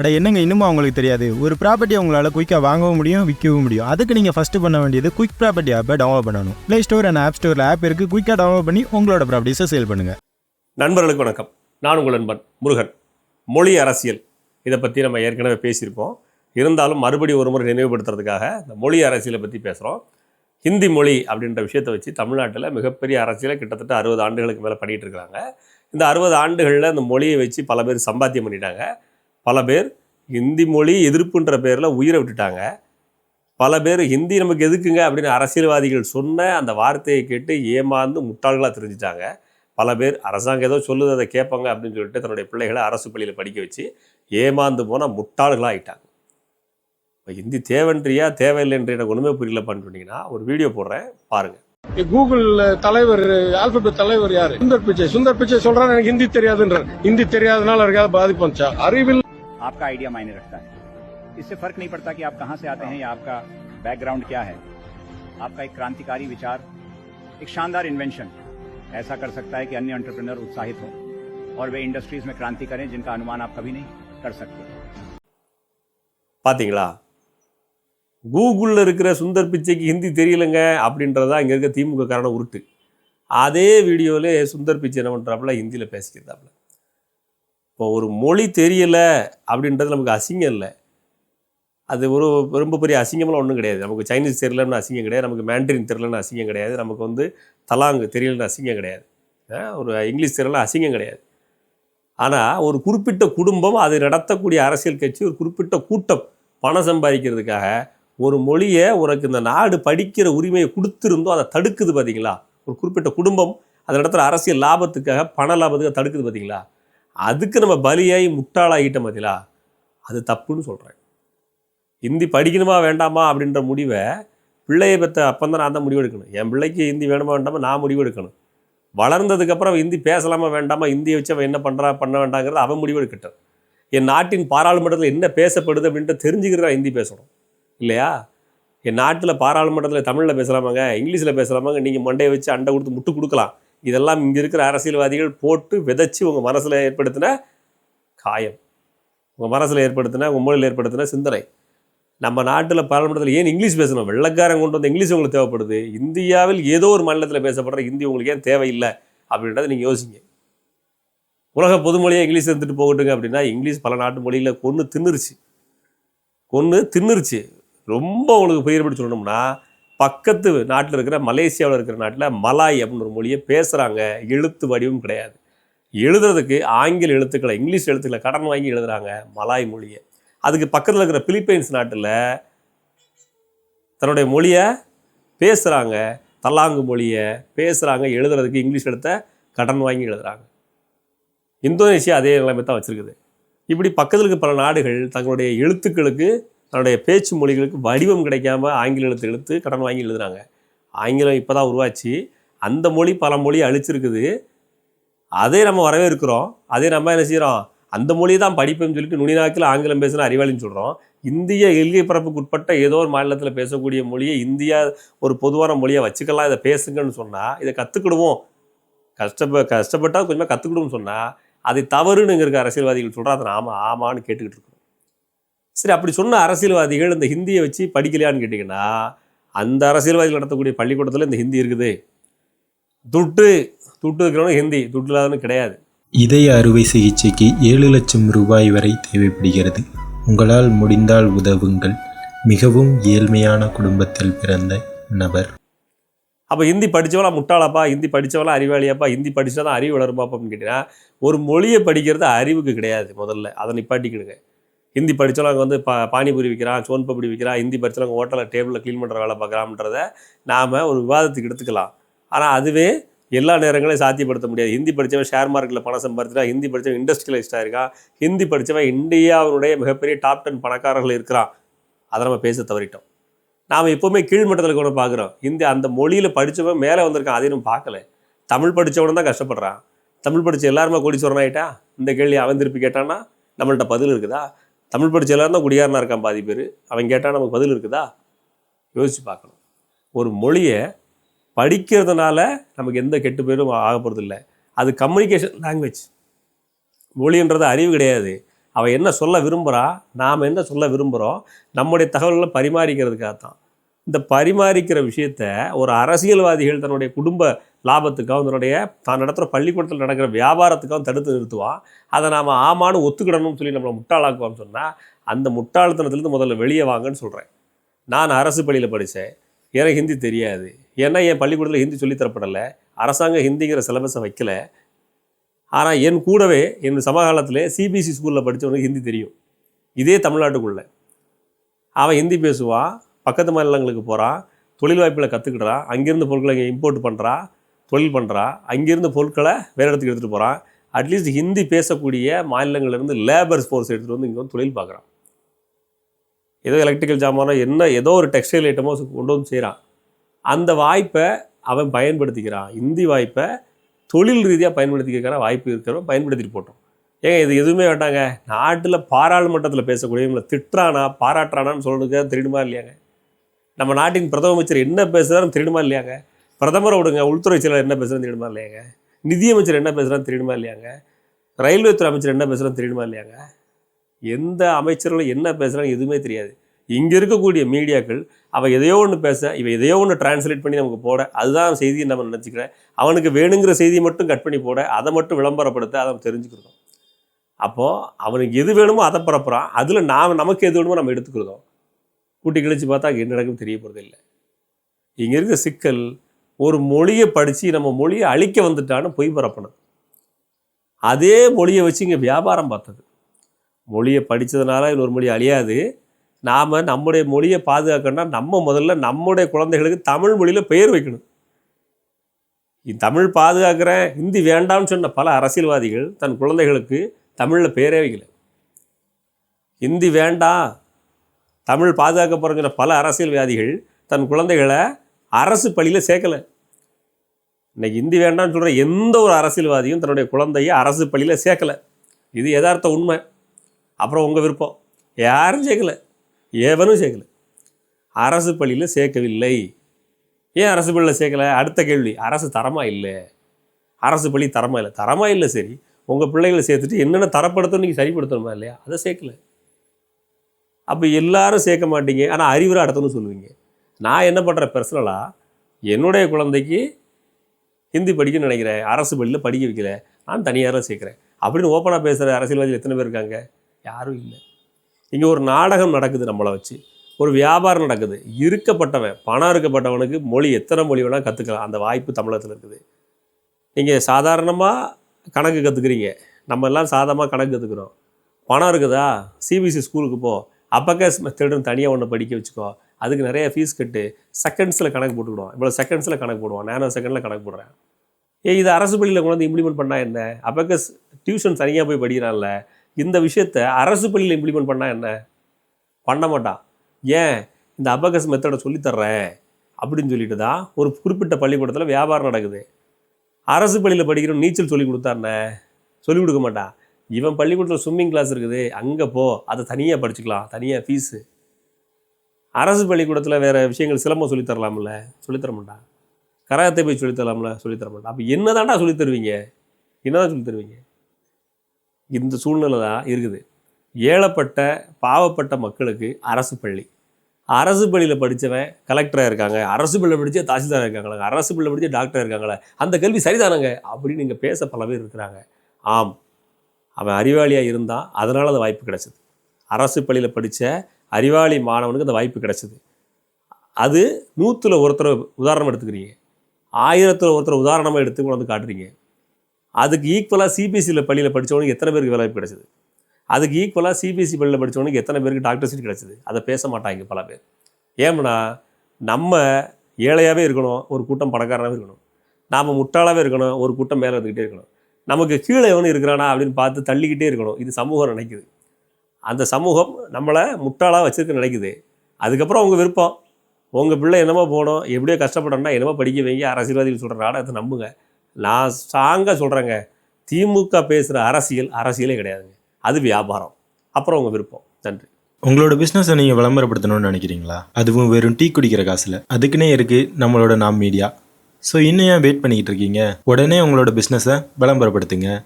அட என்னங்க இன்னுமா அவங்களுக்கு தெரியாது? ஒரு ப்ராப்பர்ட்டி உங்களால் குயிக்காக வாங்கவும் முடியும் விற்கவும் முடியும். அதுக்கு நீங்கள் ஃபஸ்ட்டு பண்ண வேண்டியது குயிக் ப்ராப்பர்ட்டி ஆப்பை டவுன்லோட் பண்ணணும். ப்ளே ஸ்டோர் அண்ட் ஆப் ஸ்டோரில் ஆப் இருக்குது குயிக்காக டவுன்லோட் பண்ணி உங்களோட ப்ராப்பர்ட்டிஸை சேல் பண்ணுங்கள் நண்பர்களுக்கு வணக்கம். நான் உங்கள் நண்பன் முருகன். மொழி அரசியல். இதை பற்றி நம்ம ஏற்கனவே பேசியிருப்போம். இருந்தாலும் மறுபடியும் ஒரு முறை நினைவுபடுத்துறதுக்காக இந்த மொழி அரசியலை பற்றி பேசுகிறோம் ஹிந்தி மொழி அப்படின்ற விஷயத்தை வச்சு தமிழ்நாட்டில் மிகப்பெரிய அரசியலை கிட்டத்தட்ட அறுபது ஆண்டுகளுக்கு மேலே பண்ணிகிட்டு இருக்கிறாங்க இந்த அறுபது ஆண்டுகளில் இந்த மொழியை வச்சு பல பேர் சம்பாத்தியம் பண்ணிட்டாங்க. பல பேர் ஹிந்தி மொழி எதிர்ப்புன்ற பேரில் உயிரை விட்டுட்டாங்க. பல பேர் ஹிந்தி நமக்கு எதுக்குங்க அப்படின்னு அரசியல்வாதிகள் சொன்ன அந்த வார்த்தையை கேட்டு ஏமாந்து முட்டாள்களாக தெரிஞ்சிட்டாங்க. பல பேர் அரசாங்கம் ஏதோ சொல்லுது அதை கேட்பாங்க அப்படின்னு சொல்லிட்டு தன்னுடைய பிள்ளைகளை அரசு பள்ளியில் படிக்க வச்சு ஏமாந்து போனால் முட்டாள்களாக ஆயிட்டாங்க. இப்போ ஹிந்தி தேவைன்றியா தேவையில்லைன்ற எனக்கு ஒன்றுமே புரியலப்பான்னு சொன்னீங்கன்னா ஒரு வீடியோ போடுறேன் பாருங்கள் கூகுள் தலைவர் ஆல்பபெட் தலைவர் யாரு? சுந்தர் பிச்சை சுந்தர் பிச்சை சொல்றாரு எனக்கு ஹிந்தி தெரியாதுன்றார். ஹிந்தி தெரியாதனால இருக்காது பாதிப்பு வந்துச்சா? அறிவில் आपका आइडिया मायने रखता है इससे फर्क नहीं पड़ता कि आप कहां से आते हैं या आपका बैकग्राउंड क्या है आपका एक क्रांतिकारी विचार एक शानदार इन्वेंशन ऐसा कर सकता है कि अन्य एंटरप्रेन्योर उत्साहित हों और वे इंडस्ट्रीज में क्रांति करें जिनका अनुमान आप कभी नहीं कर सकते பார்த்தீங்களா கூகுளில் இருக்கிற சுந்தர் பிச்சைக்கு ஹிந்தி தெரியலங்க அப்படின்றதா இங்கே இருக்க திமுக காரண உருட்டு அதே வீடியோவில் சுந்தர் பிச்சை என்ன பண்ணுறாப்புல ஹிந்தியில் பேசிக்கிறதாப்புல இப்போ ஒரு மொழி தெரியல அப்படின்றது நமக்கு அசிங்கம் இல்லை. அது ஒரு ரொம்ப பெரிய அசிங்கமெல்லாம் ஒன்றும் கிடையாது. நமக்கு சைனீஸ் தெரியலன்னு அசிங்கம் கிடையாது. நமக்கு மேண்ட்ரின் தெரியலன்னு அசிங்கம் கிடையாது. நமக்கு வந்து தலாங்கு தெரியலன்னு அசிங்கம் கிடையாது. ஒரு இங்கிலீஷ் தெரியலன்னு அசிங்கம் கிடையாது. ஆனால் ஒரு குறிப்பிட்ட குடும்பம் அது நடத்தக்கூடிய அரசியல் கட்சி ஒரு குறிப்பிட்ட கூட்டம் பணம் சம்பாதிக்கிறதுக்காக ஒரு மொழியை உனக்கு இந்த நாடு படிக்கிற உரிமையை கொடுத்துருந்தோம் அதை தடுக்குது பார்த்தீங்களா ஒரு குறிப்பிட்ட குடும்பம் அதை நடத்துகிற அரசியல் லாபத்துக்காக பண லாபத்துக்காக தடுக்குது பார்த்தீங்களா அதுக்கு நம்ம பலியாகி முட்டாளாகிட்ட மதிலா அது தப்புன்னு சொல்கிறேன் ஹிந்தி படிக்கணுமா வேண்டாமா அப்படின்ற முடிவை பிள்ளையை பெற்ற அப்போ தான் நான் தான் முடிவு எடுக்கணும் என் பிள்ளைக்கு ஹிந்தி வேணுமா வேண்டாமா நான் முடிவு எடுக்கணும் வளர்ந்ததுக்கப்புறம் ஹிந்தி பேசலாமா வேண்டாமா ஹிந்தியை வச்சு அவன் என்ன பண்ணுறா பண்ண வேண்டாங்கிறத அவன் முடிவு எடுக்கட்டும் என் நாட்டின் பாராளுமன்றத்தில் என்ன பேசப்படுது அப்படின்ட்டு தெரிஞ்சுக்கிறதா ஹிந்தி பேசணும். இல்லையா? என் நாட்டில் பாராளுமன்றத்தில் தமிழில் பேசலாமாங்க இங்கிலீஷில் பேசலாமாங்க நீங்கள் மண்டையை வச்சு அண்டை கொடுத்து முட்டு கொடுக்கலாம். இதெல்லாம் இங்கே இருக்கிற அரசியல்வாதிகள் போட்டு விதைச்சி உங்கள் மனசில் ஏற்படுத்தின காயம். உங்கள் மனசில் ஏற்படுத்தின உங்கள் மூளையில் ஏற்படுத்தின சிந்தனை. நம்ம நாட்டில் பாராளுமன்றத்தில் ஏன் இங்கிலீஷ் பேசணும்? வெள்ளக்காரன் கொண்டு வந்த இங்கிலீஷ் உங்களுக்கு தேவைப்படுது. இந்தியாவில் ஏதோ ஒரு மாநிலத்தில் பேசப்படுற ஹிந்தி உங்களுக்கு ஏன் தேவையில்லை? அப்படின்றத நீங்கள் யோசிங்க. உலக பொதுமொழியை இங்கிலீஷ் எடுத்துகிட்டு போகட்டுங்க அப்படின்னா இங்கிலீஷ் பல நாட்டு மொழியில் கொன்று தின்னுருச்சு. கொன்று தின்னுருச்சு. ரொம்ப உங்களுக்கு புரியப்படி சொல்லணும்னா பக்கத்து நாட்டில் இருக்கிற மலேசியாவில் இருக்கிற நாட்டில் மலாய் அப்படின்னு ஒரு மொழியை பேசுகிறாங்க எழுத்து வடிவும் கிடையாது. எழுதுறதுக்கு ஆங்கில எழுத்துக்களை இங்கிலீஷ் எழுத்துக்களை கடன் வாங்கி எழுதுகிறாங்க மலாய் மொழியை. அதுக்கு பக்கத்தில் இருக்கிற பிலிப்பைன்ஸ் நாட்டில் தன்னுடைய மொழியை பேசுகிறாங்க தல்லாங்கு மொழியை பேசுகிறாங்க எழுதுறதுக்கு இங்கிலீஷ் எழுத்த கடன் வாங்கி எழுதுகிறாங்க இந்தோனேஷியா அதே நிலைமை தான் வச்சுருக்குது. இப்படி பக்கத்தில் இருக்க பல நாடுகள் தங்களுடைய எழுத்துக்களுக்கு தன்னுடைய பேச்சு மொழிகளுக்கு வடிவம் கிடைக்காம ஆங்கில எழுத்து எழுத்து கடன் வாங்கி எழுதுறாங்க. ஆங்கிலம் இப்போ தான் உருவாச்சு. அந்த மொழி பல மொழி அழிச்சிருக்குது. அதே நம்ம வரவேற்கிறோம். அதே நம்ம என்ன செய்கிறோம் அந்த மொழி தான் படிப்பேன்னு சொல்லிட்டு நுனிநாக்கில் ஆங்கிலம் பேசுனா அறிவாளின்னு சொல்கிறோம் இந்திய எல்கை பரப்புக்கு உட்பட்ட ஏதோ ஒரு மாநிலத்தில் பேசக்கூடிய மொழியை இந்தியா ஒரு பொதுவான மொழியை வச்சுக்கலாம் இதை பேசுங்கன்னு சொன்னால் இதை கற்றுக்கிடுவோம் கஷ்டப்ப கஷ்டப்பட்டால் கொஞ்சமாக கற்றுக்கிடுவோம்னு சொன்னால் அதை தவறுன்னு இங்க இருக்க அரசியல்வாதிகள் சொல்கிறா அதை ஆமாம் ஆமான்னு கேட்டுக்கிட்டு இருக்கோம். சரி அப்படி சொன்ன அரசியல்வாதிகள் இந்த ஹிந்தியை வச்சு படிக்கலையான்னு கேட்டிங்கன்னா அந்த அரசியல்வாதிகள் நடத்தக்கூடிய பள்ளிக்கூடத்தில் இந்த ஹிந்தி இருக்குது. துட்டு துட்டு இருக்கிறவனும் ஹிந்தி துட்டு இல்லாதவனும் கிடையாது. இதய அறுவை சிகிச்சைக்கு ஏழு லட்சம் ரூபாய் வரை தேவைப்படுகிறது. உங்களால் முடிந்தால் உதவுங்கள். மிகவும் ஏழ்மையான குடும்பத்தில் பிறந்த நபர். அப்போ ஹிந்தி படித்தவளா முட்டாளாப்பா? ஹிந்தி படித்தவளா அறிவாளியாப்பா? ஹிந்தி படித்தா தான் அறிவு வளருமாப்பா அப்படின்னு கேட்டிங்கன்னா ஒரு மொழியை படிக்கிறது அறிவுக்கு கிடையாது முதல்ல. அதை நிப்பாட்டிக்கிடுங்க. ஹிந்தி படித்தவங்க வந்து பா பானிபூரி விற்கிறான் சோன் பப்படி விற்கிறான் ஹிந்தி படித்தவங்க ஹோட்டலில் டேபிளில் க்ளீன் பண்ணுற வேலை பார்க்குறான்றத நாம் ஒரு விவாதத்துக்கு எடுத்துக்கலாம். ஆனால் அதுவே எல்லா நேரங்களையும் சாத்தியப்படுத்த முடியாது. ஹிந்தி படித்தவன் ஷேர் மார்க்கெட்டில் பணம் சம்பாதிச்சிட்டா ஹிந்தி படித்தவன் இண்டஸ்ட்ரியலிஸ்டாக இருக்கான். ஹிந்தி படித்தவன் இந்தியாவுடைய மிகப்பெரிய டாப் டென் பணக்காரர்கள் இருக்கிறான். அதை நம்ம பேச தவறிட்டோம். நாம் எப்போவுமே கீழ்மட்டத்தில் கூட பார்க்குறோம். ஹிந்தி அந்த மொழியில் படித்தவன் மேலே வந்திருக்கான். அதையும் பார்க்கல. தமிழ் படித்தவனும் தான் கஷ்டப்படுறான். தமிழ் படித்த எல்லாருமே கோடீஸ்வரன் ஆகிட்டா இந்த கேள்வி அவன் திருப்பி கேட்டான்னா நம்மள்ட்ட பதில் இருக்குதா? தமிழ் படித்த இருந்தால் தான் இருக்கான் பாதி பேர். அவன் கேட்டால் நமக்கு பதில் இருக்குதா? யோசித்து பார்க்கணும். ஒரு மொழியை படிக்கிறதுனால நமக்கு எந்த கெட்டு பேரும் ஆக போகிறது இல்லை. அது கம்யூனிகேஷன் லாங்குவேஜ் மொழின்றது அறிவு கிடையாது. அவள் என்ன சொல்ல விரும்புகிறா நாம் என்ன சொல்ல விரும்புகிறோம் நம்முடைய தகவல்களை பரிமாறிக்கிறதுக்காக தான் இந்த பரிமாறிக்கிற விஷயத்த ஒரு அரசியல்வாதிகள் தன்னுடைய குடும்ப லாபத்துக்காகவும் தன்னுடைய தான் நடத்துகிற பள்ளிக்கூடத்தில் நடக்கிற வியாபாரத்துக்காகவும் தடுத்து நிறுத்துவான். அதை நாம் ஆமான்னு ஒத்துக்கிடணும்னு சொல்லி நம்மளை முட்டாளாக்குவான்னு சொன்னால் அந்த முட்டாள்தனத்துலேருந்து முதல்ல வெளியே வாங்கன்னு சொல்கிறேன் நான் அரசு பள்ளியில் படித்தேன். எனக்கு ஹிந்தி தெரியாது. ஏன்னா என் பள்ளிக்கூடத்தில் ஹிந்தி சொல்லித்தரப்படலை அரசாங்கம் ஹிந்திங்கிற சிலபஸை வைக்கல. ஆனால் என் கூடவே என் சமகாலத்தில் சிபிஎஸ்சி ஸ்கூலில் படித்தவனுக்கு ஹிந்தி தெரியும். இதே தமிழ்நாட்டுக்குள்ளே. அவன் ஹிந்தி பேசுவான் பக்கத்து மாநிலங்களுக்கு போகிறான் தொழில் வாய்ப்பில் கற்றுக்கிடுறான் அங்கேருந்து பொருட்களை இங்கே இம்போர்ட் பண்ணுறான் தொழில் பண்ணுறான் அங்கேருந்து பொருட்களை வேறு இடத்துக்கு எடுத்துகிட்டு போகிறான் அட்லீஸ்ட் ஹிந்தி பேசக்கூடிய மாநிலங்கள்லேருந்து லேபர் ஃபோர்ஸ் எடுத்துகிட்டு வந்து இங்கே வந்து தொழில் பார்க்குறான். ஏதோ எலக்ட்ரிக்கல் ஜாமானோ என்ன ஏதோ ஒரு டெக்ஸ்டைல் ஐட்டமோ கொண்டு வந்து செய்கிறான் அந்த வாய்ப்பை அவன் பயன்படுத்திக்கிறான். ஹிந்தி வாய்ப்பை தொழில் ரீதியாக பயன்படுத்திக்கிற வாய்ப்பு இருக்கிறவன் பயன்படுத்திட்டு போட்டோம். ஏங்க இது எதுவுமே வேண்டாங்க. நாட்டில் பாராளுமன்றத்தில் பேசக்கூடியவங்களை திட்டுறானா பாராட்டுறானான்னு சொல்றதுக்கு தெரியுமா இல்லையாங்க? நம்ம நாட்டின் பிரதம அமைச்சர் என்ன பேசுகிறாரு தெரியுமா இல்லையாங்க? பிரதமரை விடுங்க உள்துறை செயலர் என்ன பேசுகிறான்னு தெரியுமா இல்லையாங்க? நிதியமைச்சர் என்ன பேசுகிறான்னு தெரியுமா இல்லையாங்க? ரயில்வே துறை அமைச்சர் என்ன பேசுகிறான்னு தெரியுமா இல்லையாங்க? எந்த அமைச்சர்களும் என்ன பேசுகிறான்னு எதுவுமே தெரியாது. இங்கே இருக்கக்கூடிய மீடியாக்கள் அவள் எதையோ ஒன்று பேச இவன் எதையோ ஒன்று டிரான்ஸ்லேட் பண்ணி நமக்கு போட அதுதான் செய்தியை நம்ம நினச்சிக்கிறேன். அவனுக்கு வேணுங்கிற செய்தியை மட்டும் கட் பண்ணி போட அதை மட்டும் விளம்பரப்படுத்த அதை தெரிஞ்சுக்கிறோம். அப்போது அவனுக்கு எது வேணுமோ அதை பரப்புகிறான் அதில் நாம் நமக்கு எது வேணுமோ நம்ம எடுத்துக்கிறோம். கூட்டி கழிச்சு பார்த்தா அங்கே என்ன நடக்கும் தெரிய போகிறது இல்லை இங்கே இருக்க சிக்கல் ஒரு மொழியை படித்து நம்ம மொழியை அழிக்க வந்துட்டான்னு பொய் பரப்பணும். அதே மொழியை வச்சு இங்கே வியாபாரம் பார்த்தது. மொழியை படித்ததுனால இன்னொரு மொழி அழியாது. நாம் நம்முடைய மொழியை பாதுகாக்கணும்னா நம்ம முதல்ல நம்முடைய குழந்தைகளுக்கு தமிழ் மொழியில் பெயர் வைக்கணும். தமிழ் பாதுகாக்கிறேன் ஹிந்தி வேண்டாம்னு சொன்ன பல அரசியல்வாதிகள் தன் குழந்தைகளுக்கு தமிழில் பெயரே வைக்கல. ஹிந்தி வேண்டாம் தமிழ் பாதுகாக்க போகிறேன்னு சொன்ன பல அரசியல்வாதிகள் தன் குழந்தைகளை அரசு பள்ளியில் சேர்க்கலை. இன்னைக்கு ஹிந்தி வேண்டாம்னு சொல்கிற எந்த ஒரு அரசியல்வாதியும் தன்னுடைய குழந்தையை அரசு பள்ளியில் சேர்க்கலை. இது யதார்த்த உண்மை. அப்புறம் உங்கள் விருப்பம். யாரும் சேர்க்கல. ஏவனும் சேர்க்கல. அரசு பள்ளியில் சேர்க்கவில்லை. ஏன் அரசு பள்ளியில் சேர்க்கல? அடுத்த கேள்வி. அரசு தரமாக இல்லை? அரசு பள்ளி தரமாக இல்லை? தரமாக இல்லை சரி. உங்கள் பிள்ளைகளை சேர்த்துட்டு என்னென்ன தரப்படுத்தணும் நீங்கள் சரிப்படுத்தணுமா இல்லையா? அதை சேர்க்கல. அப்போ எல்லாரும் சேர்க்க மாட்டீங்க. ஆனால் அறிவுரை அடுத்தன்னு சொல்லுவீங்க. நான் என்ன பண்ணுறேன் பர்சனலாக என்னுடைய குழந்தைக்கு ஹிந்தி படிக்கணும்னு நினைக்கிறேன். அரசு பள்ளியில் படிக்க வைக்கல. நான் தனியாரில் சேர்க்குறேன். அப்படின்னு ஓப்பனாக பேசுகிற அரசியல்வாதிகள் எத்தனை பேர் இருக்காங்க? யாரும் இல்லை. இங்கே ஒரு நாடகம் நடக்குது நம்மளை வச்சு. ஒரு வியாபாரம் நடக்குது. இருக்கப்பட்டவன் பணம் இருக்கப்பட்டவனுக்கு மொழி எத்தனை மொழி வேணால் கற்றுக்கலாம் அந்த வாய்ப்பு தமிழகத்தில் இருக்குது. நீங்கள் சாதாரணமாக கணக்கு கற்றுக்குறீங்க நம்ம எல்லாம் சாதமாக கணக்கு கற்றுக்குறோம் பணம் இருக்குதா? சிபிஎஸ்சி ஸ்கூலுக்கு போ. அப்பக்கே மெத்தடுன்னு தனியாக ஒன்று படிக்க வச்சுக்கோ. அதுக்கு நிறைய ஃபீஸ் கட்டு. செகண்ட்ஸில் கணக்கு போட்டுக்கிடுவோம் இவ்வளோ செகண்ட்ஸில் கணக்கு போடுவோம் நேனோ செகண்டில் கணக்கு போடுறேன். ஏ இது அரசு பள்ளியில் கொண்டு வந்து இம்ப்ளிமெண்ட் பண்ணால் என்ன? அப்பக்கஸ் டியூஷன் தனியாக போய் படிக்கிறான்ல. இந்த விஷயத்த அரசு பள்ளியில் இம்ப்ளிமெண்ட் பண்ணால் என்ன? பண்ண மாட்டான். ஏன்? இந்த அபகஸ் மெத்தடை சொல்லித்தர்றேன். அப்படின்னு சொல்லிட்டு தான் ஒரு குறிப்பிட்ட பள்ளிக்கூடத்தில் வியாபாரம் நடக்குது. அரசு பள்ளியில் படிக்கிற நீச்சல் சொல்லி கொடுத்தாருண்ணே சொல்லிக் கொடுக்க மாட்டான். இவன் பள்ளிக்கூடத்தில் ஸ்விம்மிங் கிளாஸ் இருக்குது. அங்கே போ. அதை தனியாக படிச்சுக்கலாம். தனியாக ஃபீஸு அரசு பள்ளிக்கூடத்தில் வேறு விஷயங்கள் சிலம்பம் சொல்லித் தரலாம்ல? சொல்லித் மாட்டான் போய் சொல்லித் தரலாம்ல? மாட்டான் அப்போ என்ன தாண்டா சொல்லித் தருவீங்க? என்னதான் சொல்லித் தருவீங்க? இந்த சூழ்நிலை தான் இருக்குது. ஏழப்பட்ட பாவப்பட்ட மக்களுக்கு அரசு பள்ளி. அரசு பள்ளியில் படித்தவன் கலெக்டராக இருக்காங்க. அரசு பள்ளியில் படித்த தாசில்தாராக இருக்காங்களா? அரசு பள்ளியில் படித்த டாக்டராக இருக்காங்களா? அந்த கல்வி சரிதானங்க? அப்படின்னு நீங்கள் பேச பல பேர் இருக்கிறாங்க. ஆம். அவன் அறிவாளியாக இருந்தான் அதனால் அந்த வாய்ப்பு கிடைச்சது. அரசு பள்ளியில் படித்த அறிவாளி மாணவனுக்கு அந்த வாய்ப்பு கிடச்சிது. அது நூற்றில் ஒருத்தர் உதாரணம் எடுத்துக்கிறீங்க. ஆயிரத்தில் ஒருத்தர் உதாரணமாக எடுத்து கொண்டு வந்து காட்டுறீங்க. அதுக்கு ஈக்குவலாக சிபிஎஸ்சியில் பள்ளியில் படித்தவனுக்கு எத்தனை பேருக்கு வேலை வாய்ப்பு அதுக்கு ஈக்குவலாக சிபிஎஸ்சி பள்ளியில் படித்தவனுக்கு எத்தனை பேருக்கு டாக்டர் சீட் கிடைச்சது? அதை பேச மாட்டாங்க பல பேர். ஏம்னா நம்ம ஏழையாகவே இருக்கணும் ஒரு கூட்டம் பணக்காரனாகவே இருக்கணும். நாம் முட்டாளாகவே இருக்கணும் ஒரு கூட்டம் மேலே இருந்துக்கிட்டே இருக்கணும். நமக்கு கீழே எவனும் இருக்கிறானா அப்படின்னு பார்த்து தள்ளிக்கிட்டே இருக்கணும். இது சமூகம் நினைக்குது. அந்த சமூகம் நம்மளை முட்டாளாக வச்சுருக்க நினைக்குது. அதுக்கப்புறம் உங்கள் விருப்பம். உங்கள் பிள்ளை என்னமோ போகணும் எப்படியோ கஷ்டப்படணும்னா என்னமோ படிக்க வைங்க அரசியல்வாதிகள் சொல்கிற நாடகத்தை நம்புங்க. நான் ஸ்ட்ராங்காக சொல்கிறேங்க திமுக பேசுகிற அரசியல் அரசியலே கிடையாதுங்க. அது வியாபாரம். அப்புறம் உங்கள் விருப்பம். நன்றி. உங்களோட பிஸ்னஸை நீங்கள் விளம்பரப்படுத்தணும்னு நினைக்கிறீங்களா? அதுவும் வெறும் டீ குடிக்கிற காசில். அதுக்குன்னே இருக்குது நம்மளோட நாம் மீடியா ஸோ இன்னும் ஏன் வெயிட் பண்ணிக்கிட்டு இருக்கீங்க? உடனே உங்களோட பிஸ்னஸை விளம்பரப்படுத்துங்க.